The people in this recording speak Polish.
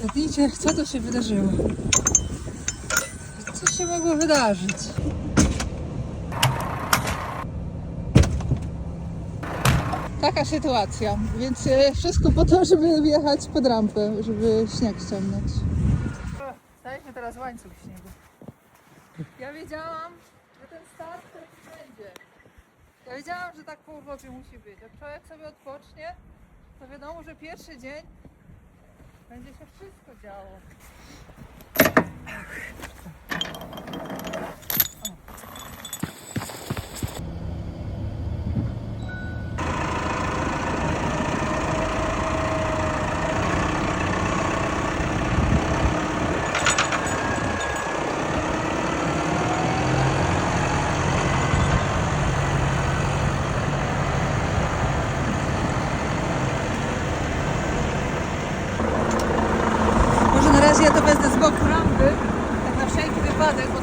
Zgadnijcie, co tu się wydarzyło. Co się mogło wydarzyć? Taka sytuacja, więc e, wszystko po to, żeby wjechać pod rampę, żeby śnieg ściągnąć. Staliśmy teraz łańcuch śniegu. Ja wiedziałam, że ten start będzie. Ja wiedziałam, że tak po urlopie musi być. Jak człowiek sobie odpocznie, to wiadomo, że pierwszy dzień będzie się wszystko działo. Razie ja to wezmę z boku tak na wszelki wypadek, bo